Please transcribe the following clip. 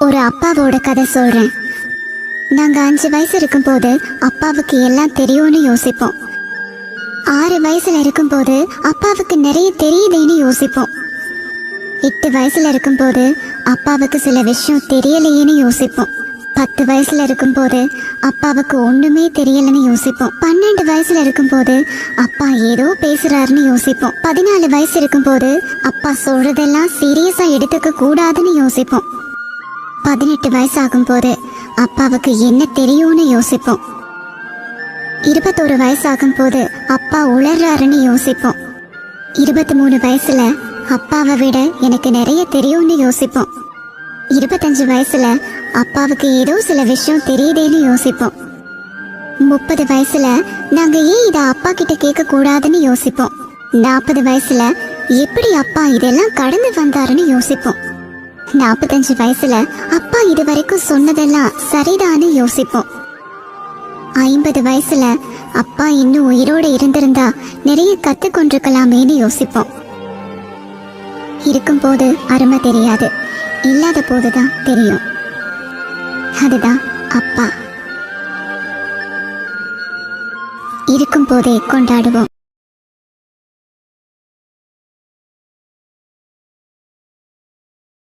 ஒரு அப்பாவோட கதை சொல்றேன். நாங்க அஞ்சு வயசு இருக்கும்போது அப்பாவுக்கு எல்லாம் தெரியும்னு யோசிப்போம். ஆறு வயசுல இருக்கும்போது அப்பாவுக்கு நிறைய தெரியுதேன்னு யோசிப்போம். எட்டு வயசுல இருக்கும்போது அப்பாவுக்கு சில விஷயம் தெரியலையேன்னு யோசிப்போம். பத்து வயசுல இருக்கும்போது அப்பாவுக்கு ஒண்ணுமே தெரியலன்னு யோசிப்போம். பன்னெண்டு வயசுல இருக்கும்போது அப்பா ஏதோ பேசுறாருன்னு யோசிப்போம். பதினாலு வயசு இருக்கும்போது அப்பா சொல்றதெல்லாம் சீரியஸா எடுத்துக்க கூடாதுன்னு யோசிப்போம். பதினெட்டு வயசாகும் போது அப்பாவுக்கு என்ன தெரியும்னு யோசிப்போம். இருபத்தோரு வயசாகும் போது அப்பா உளர்றாருன்னு யோசிப்போம். இருபத்தி மூணு வயசுல அப்பாவை விட எனக்கு நிறைய தெரியும்னு யோசிப்போம். இருபத்தஞ்சு வயசுல அப்பாவுக்கு ஏதோ சில விஷயம் தெரியுதேன்னு யோசிப்போம். முப்பது வயசுல நாங்க ஏன் இதை அப்பா கிட்ட கேட்க கூடாதுன்னு யோசிப்போம். நாற்பது வயசுல எப்படி அப்பா இதெல்லாம் கடந்து வந்தாருன்னு யோசிப்போம். நாற்பத்தஞ்சு வயசுல அப்பா இது வரைக்கும் சொன்னதெல்லாம் சரிதான்னு யோசிப்போம். ஐம்பது வயசுல அப்பா இன்னும் உயிரோட இருந்திருந்தா நிறைய கத்துக்கொண்டிருக்கலாமேன்னு யோசிப்போம். இருக்கும்போது அருமை தெரியாது. இல்லாத போதுதான் தெரியும். அதுதான் அப்பா. இருக்கும் போதே கொண்டாடுவோம்.